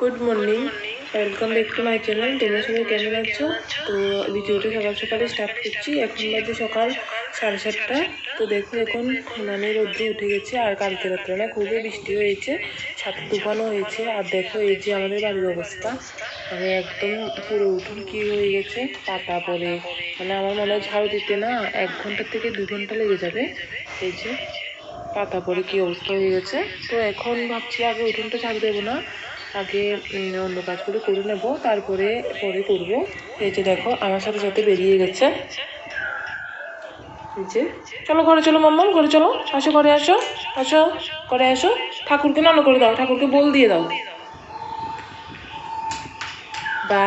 Good morning welcome back to my channel তোমরা সবাই কেমন আছো? তো ভিডিওটা সকাল সকালে স্টার্ট করছি। এখন বাজে সকাল সাড়ে সাতটা। তো দেখো এখন মানে রোদ্রে উঠে গেছে আর কালকে রাত্রে না খুবই বৃষ্টি হয়েছে, ছাদ তুফানও হয়েছে। আর দেখো এই যে আমাদের বাড়ির অবস্থা। মানে একদম পুরো উঠুন কি হয়ে গেছে, পাতা পরে মানে আমার মনে হয় ঝাড়ু দিতে না এক ঘণ্টা থেকে দু ঘণ্টা লেগে যাবে। এই যে পাতা পরে কি অবস্থা হয়ে গেছে। তো এখন ভাবছি আগে উঠোনটা ঝাড়ু দেবো না। আগে অন্য কাজগুলো করে নেব, তারপরে, পরে করব। এই যে দেখো, আমার সাথে সাথে বেরিয়ে গেছে। যে, চলো ঘরে চলো মাম্মাম, ঘরে চলো। আসো, ঘরে আসো। আসো, ঘরে আসো। ঠাকুরকে নানো করে দাও, ঠাকুরকে বল দিয়ে দাও। বা,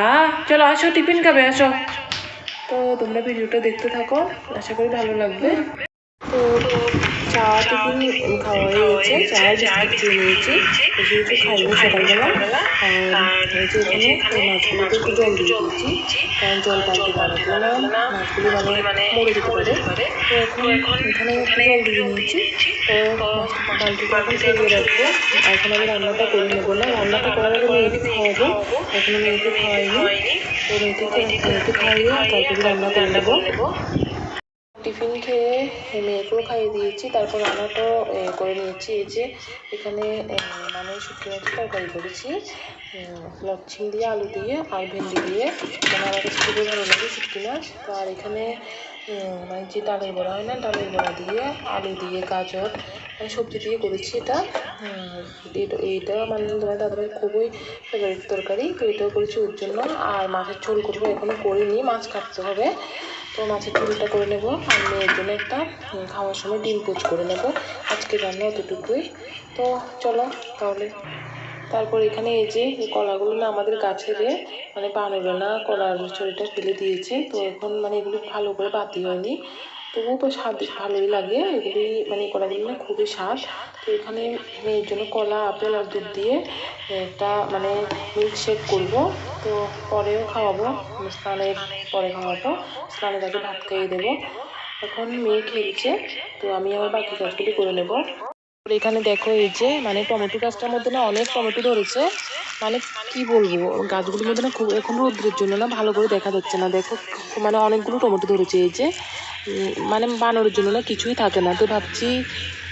চলো আসো, টিফিন খাবে, আসো। তো তোমরা ভিডিওটা দেখতে থাকো, আশা করি ভালো লাগবে। তো চা টিফিন খাওয়া হয়ে গেছে চা বিস্কুট নিয়েছি কিছু খাইনি সকালবেলা আর এখানে মাছগুলোকে একটু জল দিয়ে দিয়েছি কারণ জল পাল্টে বানাবো না মাছগুলো মানে মরে যেতে পারে। তো এখন এখানে একটু জল দিয়ে নিয়েছি তো বালতিটা এখন ফেলে রাখব এখন আমি রান্নাটা করে নেব না রান্নাটা করার আগে মেয়েকে খাওয়াবো। এখনও মেয়েকে খাওয়াইনি তো মেয়েকে মেয়েকে খাইয়ে তারপরে রান্না করে নেব। টিফিন খেয়ে মেয়েকেও খাইয়ে দিয়েছি তারপর রান্নাটাও করে নিয়েছি। এই যে এখানে মানে শুটকি মাছের তরকারি করেছি। উম, লচ্ছিম দিয়ে আলু দিয়ে আর ভেন্ডি দিয়ে। মানে আমার কাছে খুবই ভালো লাগে শুটকি মাছ। আর এখানে মানে যে ডালের বড়া হয় না ডালের বড়া দিয়ে আলু দিয়ে গাজর মানে সবজি দিয়ে করেছি এটা। এটা- মানে তোমার দাদাভাই খুবই ফেভারিট তরকারি। তো এটাও করেছি ওর জন্য। আর মাছের ঝোল করব এখনও করিনি মাছ কাটতে হবে। তো মাছের ঝুলটা করে নেব আর মেয়ের জন্য একটা খাওয়ার সময় ডিম পোচ করে নেব। আজকে রান্না অতটুকুই তো চলো তাহলে। তারপর এখানে এই যে কলাগুলো না আমাদের গাছের মানে বানরে না কলার ছড়িটা ফেলে দিয়েছে। তো এখন মানে এগুলো ভালো করে বাতি হয়নি। তবুও তো স্বাদ ভালোই লাগে। এগুলি মানে কলাগুলো না খুবই স্বাদ। তো এখানে মেয়ের জন্য কলা, আপেল আর দুধ দিয়ে একটা মানে মিল্ক শেক করব। তো পরেও খাওয়াবো। স্নানের পরে খাওয়াবো। স্নানের আগে ভাত খাইয়ে দেবো। এখন মেয়ে খেলছে। তো আমি আমার বাকি কাজগুলি করে নেব। এখানে দেখো এই যে মানে টমেটো গাছটার মধ্যে না অনেক টমেটো ধরেছে। মানে কি বলব? গাছগুলোর মধ্যে না খুব এখন রোদ্রের জন্য না ভালো করে দেখা যাচ্ছে না। দেখো মানে অনেকগুলো টমেটো ধরেছে এই যে। মানে বানরের জন্য না কিছুই থাকে না। তো ভাবছি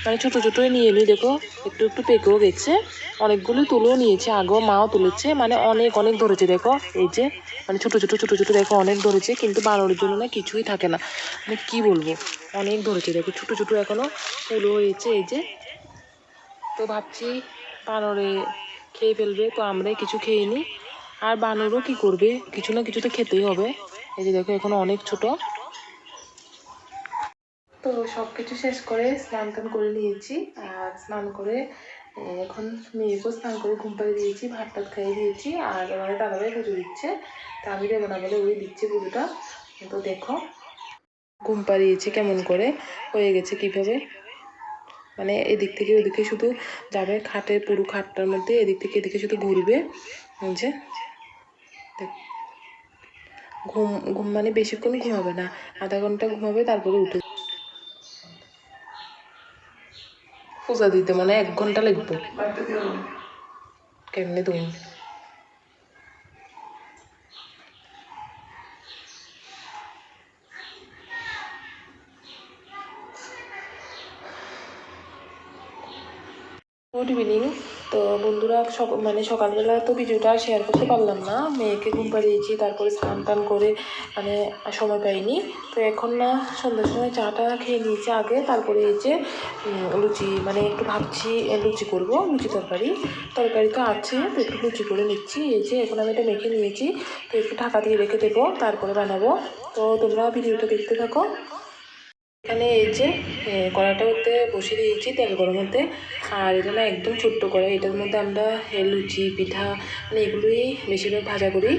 মানে ছোটো ছোটোই নিয়ে নিই, দেখো। একটু একটু পেকেও গেছে। অনেকগুলো তুলেও নিয়েছে, আগেও মাও তুলেছে মানে অনেক অনেক ধরেছে, দেখো। এই যে মানে ছোটো ছোটো ছোটো ছোটো, দেখো, অনেক ধরেছে, কিন্তু বানরের জন্য না কিছুই থাকে না। মানে কি বলব, অনেক ধরেছে, দেখো, ছোটো ছোটো এখনও ফুলও হয়েছে, এই যে। তো ভাবছি বানরে খেয়ে ফেলবে, তো আমরাই কিছু খেয়ে নিই। আর বানরও কি করবে, কিছু না কিছু তো খেতেই হবে। এই যে দেখো, এখন অনেক ছোট। তো সব কিছু শেষ করে স্নান টান করে নিয়েছি। আর স্নান করে এখন মেয়েকেও স্নান করে ঘুম পাড়িয়ে দিয়েছি, ভাত টাত খাইয়ে দিয়েছি, আর আমাদের দাদাভাই পুজো দিচ্ছে। তা আমি দেবো না বলে ওই দিচ্ছে পুজোটা তো দেখো, ঘুম পাড়িয়েছে কেমন করে, হয়ে গেছে কীভাবে? মানে এদিক থেকে ওদিকে শুধু যাবে খাটের পুরো খাটটার মধ্যে, এদিক থেকে এদিকে শুধু ঘুরবে। যে ঘুম ঘুম মানে বেশিক্ষণ ঘুমাবে না, আধা ঘণ্টা ঘুমাবে, তারপরে উঠে পূজা দিতে মানে এক ঘণ্টা লাগবে। কেমনে তুমি? গুড ইভিনিং তো বন্ধুরা, সক মানে সকালবেলা তো ভিডিওটা শেয়ার করতে পারলাম না। মেয়েকে ঘুম পাড়িয়েছি, তারপরে স্নান টান করে মানে সময় পাইনি। তো এখন না, সন্ধ্যার সময় চাটা খেয়ে নিয়েছি আগে, তারপরে এই যে লুচি মানে একটু ভাবছি লুচি করব, লুচি তরকারি। তরকারি তো আছে, তো একটু লুচি করে নিচ্ছি। এই যে, এখন আমি এটা মেখে নিয়েছি, তো একটু ঢাকা দিয়ে রেখে দেবো, তারপরে বানাবো। তো তোমরা ভিডিওটা দেখতে থাকো। এখানে এই যে কড়াটা হতে বসিয়ে দিয়েছি তেল গরম হতে। আর এটা না একদম ছোট্ট কড়াই, এটার মধ্যে আমরা লুচি, পিঠা মানে এগুলোই বেশিরভাগ ভাজা করি।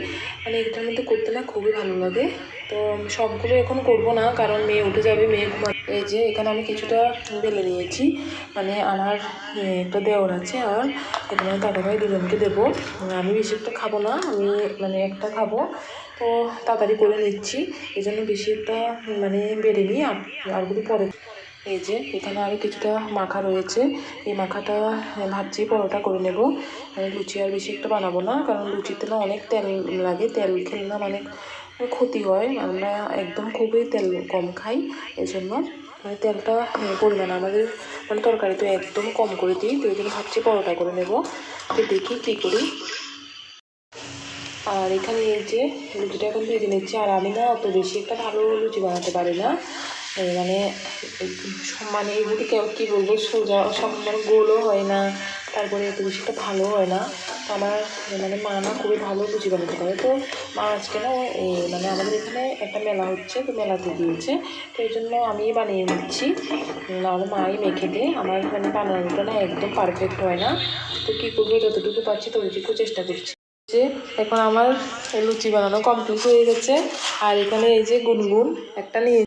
মানে এটার মধ্যে করতে না খুবই ভালো লাগে। তো সবগুলো এখন করব না, কারণ মেয়ে উঠে যাবে, মেয়ে ঘুমা এই যে এখানে আমি কিছুটা বেলে নিয়েছি। মানে আমার একটা দেওয়ার আছে আর এখানে দাদা ভাই দুজনকে দেবো। আমি বেশি একটা খাব না, আমি মানে একটা খাব। তো তাড়াতাড়ি করে নিচ্ছি, এই জন্য বেশি একটা মানে বেড়ে নিই, আর আরগুলো পরে। এই যে এখানে আরও কিছুটা মাখা রয়েছে, এই মাখাটা ভাবছি পরোটা করে নেব। আমি লুচি আর বেশি একটা বানাবো না, কারণ লুচিতে না অনেক তেল লাগে, তেল খেলে না অনেক ক্ষতি হয়। আমরা একদম খুবই তেল কম খাই এই জন্য মানে তেলটা পরিমাণ আমাদের মানে তরকারি তো একদম কম করে দিই, তো এই জন্য ভাবছি পরোটা করে নেব। তো দেখি কী করি। আর এখানে এই যে লুচিটা এখন ভেজে নিচ্ছি, আর আমি না অত বেশি একটা ভালো লুচি বানাতে পারি না। মানে মানে এগুলি কে- কী বলব, সোজা সব মানে গোলও হয় না, তারপরে এত বেশি একটা ভালো হয় না। আমার মানে মা না খুবই ভালো লুচি বানাতে পারে তো মা আজকে না মানে আমাদের এখানে একটা মেলা হচ্ছে, তো মেলাতে দিয়েছে। তো এই জন্য আমি বানিয়ে নিচ্ছি। আমার মাই মেখে দেয়। আমার মানে বানানোটা না একদম পারফেক্ট হয় না। তো কী করব, যতটুকু পারছি ততটুকু চেষ্টা করছি। যে এখন আমার লুচি বানানো কমপ্লিট হয়ে গেছে। আর এখানে এই যে গুনগুন একটা নিয়ে